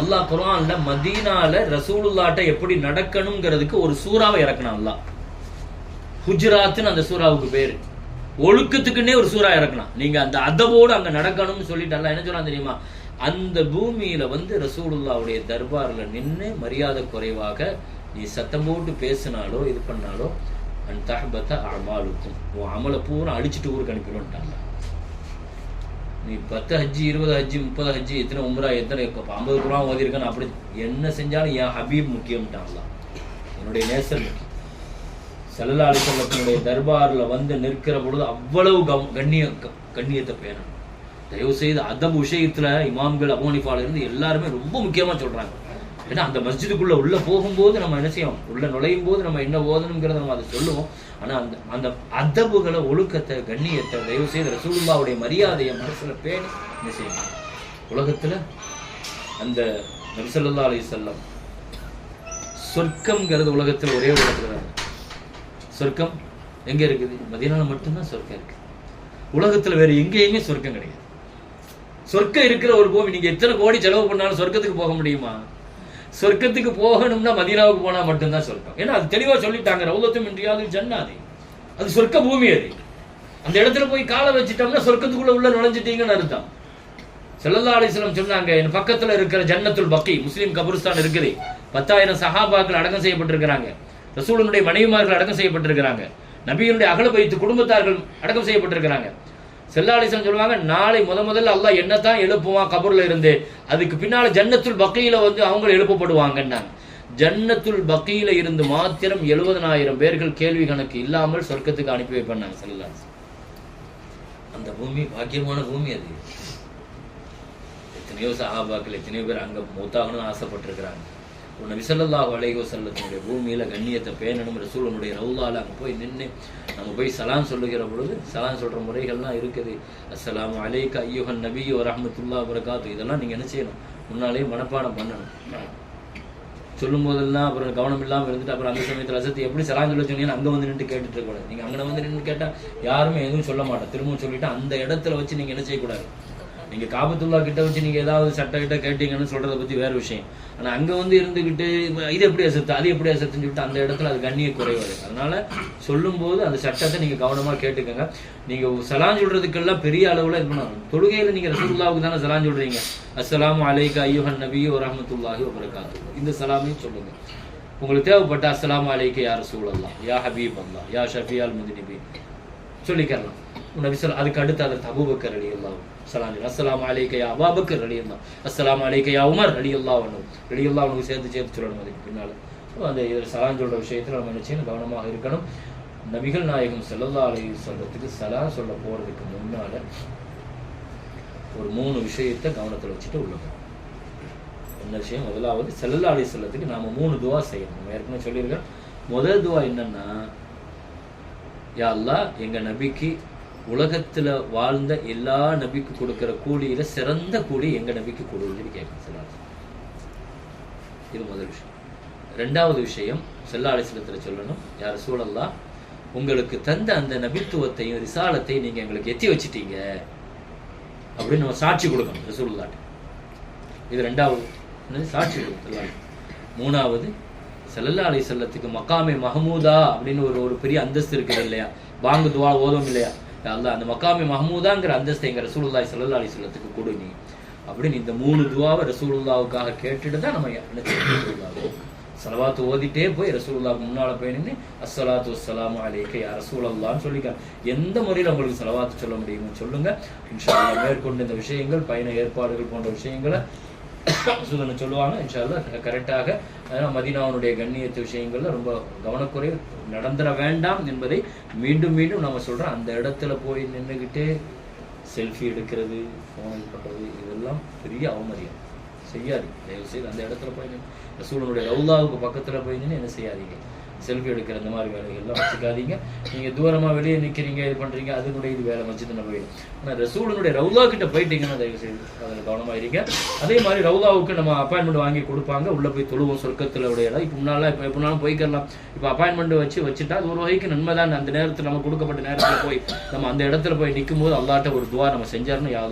அல்லாஹ் குரான்ல மதீனால ரசூலுல்லாட்ட எப்படி நடக்கணுங்கிறதுக்கு ஒரு சூறாவை இறக்கணும் அல்லாஹ். ஹுஜராத்னு அந்த சூறாவுக்கு பேர். ஒழுக்கத்துக்குன்னே ஒரு சூறா இறக்கணும் நீங்க அந்த அதவோடு அங்க நடக்கணும்னு சொல்லிட்டு என்ன சொல்றான் தெரியுமா? அந்த பூமியில வந்து ரசூலுல்லாவுடைய தர்பார்ல நின்று மரியாதை குறைவாக நீ சத்தம் போட்டு பேசினாலோ இது பண்ணாலோ அன் தஹபத்த அமாலுக்கும். உன் அமலை பூரா அடிச்சுட்டு ஊருக்கு அனுப்பிடும்ட்டாங்க. நீ பத்து ஹஜ்ஜி இருபது ஹஜ்ஜி முப்பது ஹஜ்ஜி எத்தனை உம்ரா எத்தனை இப்ப ஐம்பது குரான் ஓதிருக்கேன் அப்படி என்ன செஞ்சாலும் என் ஹபீப் முக்கியம்ட்டாங்களா என்னுடைய நேசர் முக்கியம். சல்லல்லா அலிசல்லத்தினுடைய தர்பாரில் வந்து நிற்கிற பொழுது அவ்வளவு கவ- கண்ணிய க- கண்ணியத்தை பேணணும் தயவு செய்து அதப் விஷயத்துல இமாம்கள் அபோனிஃபால இருந்து எல்லாருமே ரொம்ப முக்கியமா சொல்றாங்க. ஏன்னா அந்த மஸ்ஜிதுக்குள்ள உள்ள போகும்போது நம்ம என்ன செய்யும் உள்ள நுழையும் போது நம்ம என்ன ஓதணுங்கிறத நம்ம அதை சொல்லுவோம். ஆனா அந்த அந்த அதபுகளை ஒழுக்கத்தை கண்ணியத்தை தயவு செய்து ரசூலுல்லாவுடைய மரியாதையை மனசுல பேணி என்ன செய்யணும்? உலகத்துல அந்த நபிசல்லா அலி செல்லம் சொர்க்கம்ங்கிறது உலகத்தில் ஒரே உலகத்தில் தான் சொர்க்கம் எங்கே இருக்குது? மதியனால் மட்டும்தான் சொர்க்கம் இருக்குது உலகத்தில் வேறு எங்கேயுமே சொர்க்கம் கிடையாது. சொர்க்கம் இருக்கிற ஒரு பூமி நீங்கள் எத்தனை கோடி செலவு பண்ணாலும் சொர்க்கத்துக்கு போக முடியுமா? சொர்க்கத்துக்கு போகணும்னா மதீனாவுக்கு போனால் மட்டும்தான் சொர்க்கம். ஏன்னா அது தெளிவாக சொல்லிட்டாங்க ரௌலத்தும் இன்றியாவது ஜன்னாதி. அது சொர்க்க பூமி அது. அந்த இடத்துல போய் காலை வச்சுட்டோம்னா சொர்க்கத்துக்குள்ள உள்ள நுழைஞ்சிட்டீங்கன்னு அர்த்தம். செல்லல்லா அலிஸ்லம் சொன்னாங்க என் பக்கத்தில் இருக்கிற ஜன்னத்துல் பக்கி முஸ்லீம் கபுரிஸ்தான் இருக்குது. பத்தாயிரம் சஹாபாக்கள் அடக்கம் செய்யப்பட்டிருக்கிறாங்க. ரசூலனுடைய மனைவிமார்கள் அடக்கம் செய்யப்பட்டிருக்கிறாங்க. நபியினுடைய அகல வைத்து குடும்பத்தார்கள் அடக்கம் செய்யப்பட்டிருக்கிறாங்க. செல்லாலிசன் சொல்லுவாங்க நாளை முத முதல்ல அல்லாஹ் என்னத்தான் எழுப்புவான் கபூர்ல இருந்து அதுக்கு பின்னால ஜன்னத்துல் பக்கியில வந்து அவங்க எழுப்பப்படுவாங்கன்னாங்க. ஜன்னத்துல் பக்கியில இருந்து மாத்திரம் எழுபதனாயிரம் பேர்கள் கேள்வி கணக்கு இல்லாமல் சொர்க்கத்துக்கு அனுப்பி வைப்பாங்க ஸல்லல்லாஹு அந்த பூமி பாக்கியமான பூமி அது. எத்தனையோ சஹாபாக்கள் எத்தனையோ பேர் அங்க மூத்தாகணும்னு ஆசைப்பட்டிருக்கிறாங்க. நபி ஸல்லல்லாஹு அலைஹி செல்லத்தினுடைய பூமியில கண்ணியத்தை பேணணும் ரசூலனுடைய ரவுலால் அங்கே போய் நின்னு நம்ம போய் சலாம் சொல்லுகிற பொழுது சலாம் சொல்ற முறைகள்லாம் இருக்குது. அஸ்லாம் அலேக் ஐயுஹன் நபி ரஹமத்துல்லா வரகாத்து இதெல்லாம் நீங்க என்ன செய்யணும்? முன்னாலேயே மனப்பாடம் பண்ணணும். சொல்லும் போதெல்லாம் அப்புறம் கவனம் இல்லாம இருந்துட்டு அப்புறம் அந்த சமயத்துல அசத்து எப்படி சலாம் சொல்ல சொன்னீங்கன்னு அங்க வந்து நின்று கேட்டுட்டு இருக்க கூடாது நீங்க அங்க வந்து நின்று கேட்டா யாருமே எதுவும் சொல்ல மாட்டோம். திரும்பவும் சொல்லிட்டு அந்த இடத்துல வச்சு நீங்க என்ன செய்யக்கூடாது? நீங்க காபத்துல்லா கிட்ட வச்சு நீங்க ஏதாவது சட்ட கிட்ட கேட்டீங்கன்னு சொல்றத பத்தி வேற விஷயம். ஆனா அங்க வந்து இருந்துகிட்டு இது எப்படி அசத்து அது எப்படி அசத்துன்னு சொல்லிட்டு அந்த இடத்துல அது கண்ணிய குறைவாது. அதனால சொல்லும் போது அந்த சட்டத்தை நீங்க கவனமா கேட்டுக்கோங்க. நீங்க சலான் சொல்றதுக்கெல்லாம் பெரிய அளவுல இது பண்ணணும் தொழுகையில நீங்க ரசூல்லாவுக்கு தானே சலான் சொல்றீங்க. அஸ்ஸலாமு அலைக்க ஐயோஹன் நபி ரஹமத்துல்லாஹி வபரகாத்து இந்த சலாமையும் சொல்லுங்க. உங்களுக்கு தேவைப்பட்ட அஸ்ஸலாமு அலைக்க யார் சூழல்லாம் யா ஹபீப் அல்லா யா ஷஃபியால் முதினிபி சொல்லிக்கலாம் நபி சொல் அதுக்கு அடுத்து அதற்கு அபூபக்கர் அலி அல்லாஹ் சலாம் அஸ்லாம் அலைக்கையா அபாபக்கர் அலி அல்லாஹ் அஸ்லாம் அலைக்க யா உமர் அலி அல்லாஹ் அலி சேர்த்து சேர்த்து சொல்லணும் அதுக்கு பின்னால. அந்த இதில் சலாம் சொல்ற விஷயத்துல நம்ம என்ன செய்யணும்? கவனமாக இருக்கணும். நபிகள் நாயகம் செல்லல்லா அலைஹி சொல்றதுக்கு சலாம் சொல்ல போறதுக்கு முன்னால ஒரு மூணு விஷயத்தை கவனத்தில் வச்சுட்டு உள்ளோம் என்ன விஷயம்? முதலாவது செல்லல்லா அலைஹி சொல்லத்துக்கு நாம மூணு துவா செய்யணும். நம்ம ஏற்கனவே சொல்லியிருக்கோம். முதல் துவா என்னன்னா யாழ்லா எங்கள் நபிக்கு உலகத்தில் வாழ்ந்த எல்லா நபிக்கு கொடுக்குற கூலியில் சிறந்த கூலி எங்கள் நபிக்கு கொடுன்னு கேட்கும் ஸல்லல்லாஹு இது முதல் விஷயம். ரெண்டாவது விஷயம் செல்லா சொல்லணும் யார் சூழல்லா உங்களுக்கு தந்த அந்த நபித்துவத்தையும் ரிசாலத்தையும் நீங்கள் எங்களுக்கு எத்தி வச்சிட்டீங்க அப்படின்னு நம்ம சாட்சி கொடுக்கணும் ரசூல்லாட்டு இது ரெண்டாவது சாட்சி கொடுக்கலாம் மூணாவது செல்லல்லா அலி செல்லத்துக்கு மக்காமே மஹமூதா அப்படின்னு ஒரு ஒரு பெரிய அந்தஸ்து இருக்குது இல்லையா? பாங்கு துவா ஓதும் இல்லையா? அல்ல அந்த மக்காமே மஹமூதாங்கிற அந்தஸ்தை எங்கள் ரசூலுல்லாய் செல்லல்லா அலைஹி செல்லத்துக்கு கொடு நீ. அப்படின்னு இந்த மூணு துவாவை ரசூலுல்லாவுக்காக கேட்டுட்டு தான் நம்ம ரசூலுல்லாவுக்கு சலவாத்து ஓதிட்டே போய் ரசூலுல்லாவுக்கு முன்னால போய் நின்று அஸ்ஸலாத்து வஸ்ஸலாமு அலைக்க யா ரசூலல்லான்னு சொல்லிக்க எந்த முறையில் உங்களுக்கு சலவாத்து சொல்ல முடியுமோ சொல்லுங்க. இன்ஷா மேற்கொண்டு இந்த விஷயங்கள் பயண ஏற்பாடுகள் போன்ற விஷயங்களை சுதனை சொல்லுவாங்க இன்ஷால்லா கரெக்டாக அதனால் கண்ணியத்து விஷயங்கள்ல ரொம்ப கவனக்குறை நடந்துட வேண்டாம் என்பதை மீண்டும் மீண்டும் நம்ம சொல்றோம். அந்த இடத்துல போய் நின்றுக்கிட்டு செல்ஃபி எடுக்கிறது ஃபோன் பண்ணுறது பண்றது இதெல்லாம் பெரிய அவமரியம் செய்யாது தயவு செய்து அந்த இடத்துல போய் நின்று சூழனுடைய ரவுலாவுக்கு பக்கத்துல போய் நின்று என்ன செய்யாதீங்க. செல்ஃபி எடுக்கிற இந்த மாதிரி வேலைகள்லாம் வச்சுக்காதீங்க. நீங்கள் தூரமாக வெளியே நிற்கிறீங்க இது பண்ணுறீங்க அதனுடைய இது வேலை வச்சுட்டு நம்ம போயிடும். ஆனால் ரசூலனுடைய ரவுலா கிட்ட போயிட்டீங்கன்னா தயவு செய்து அதில் கவனமாக இருங்க அதே மாதிரி ரவுலாவுக்கு நம்ம அப்பாயின்மெண்ட் வாங்கி கொடுப்பாங்க. உள்ளே போய் தொழுவோம் சொர்க்கத்துல உடைய இடம் இப்போ முன்னாலாம் இப்போ எப்படினாலும் போய்க்கலாம் இப்போ அப்பாயின்மெண்ட் வச்சு வச்சுட்டா அது ஒரு வகைக்கு நன்மை தான். அந்த நேரத்தில் நம்ம கொடுக்கப்பட்ட நேரத்தில் போய் நம்ம அந்த இடத்துல போய் நிற்கும் போது அல்லாட்ட ஒரு துவா நம்ம செஞ்சாருன்னு யா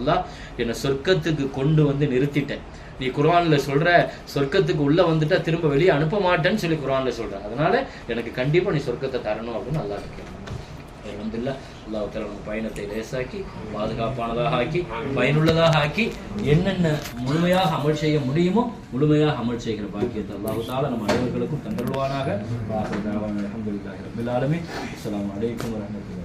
என்னை சொர்க்கத்துக்கு கொண்டு வந்து நிறுத்திட்டேன். நீ குர்ஆன்ல சொல்ற சொர்க்கத்துக்கு உள்ள வந்துட்டா திரும்ப வெளியே அனுப்ப மாட்டேன்னு சொல்லி குர்ஆன்ல சொல்ற. அதனால எனக்கு கண்டிப்பா நீ சொர்க்கத்தை தரணும் அப்படின்னு நல்லா இருக்கேன் அல்ஹம்துலில்லாஹ் அல்லாஹ் நம்ம பயணத்தை லேசாக்கி பாதுகாப்பானதாக ஆக்கி பயனுள்ளதாக ஆக்கி என்னென்ன முழுமையாக அமல் செய்ய முடியுமோ முழுமையாக அமல் செய்கிற பாக்கியத்தை அல்லாஹால நம்ம அனைவர்களுக்கும் தந்தருவானாக அல்ஹம்துலில்லாஹி ரப்பில் ஆலமீன். அஸ்லாம் வலைக்கம் வரமத்துல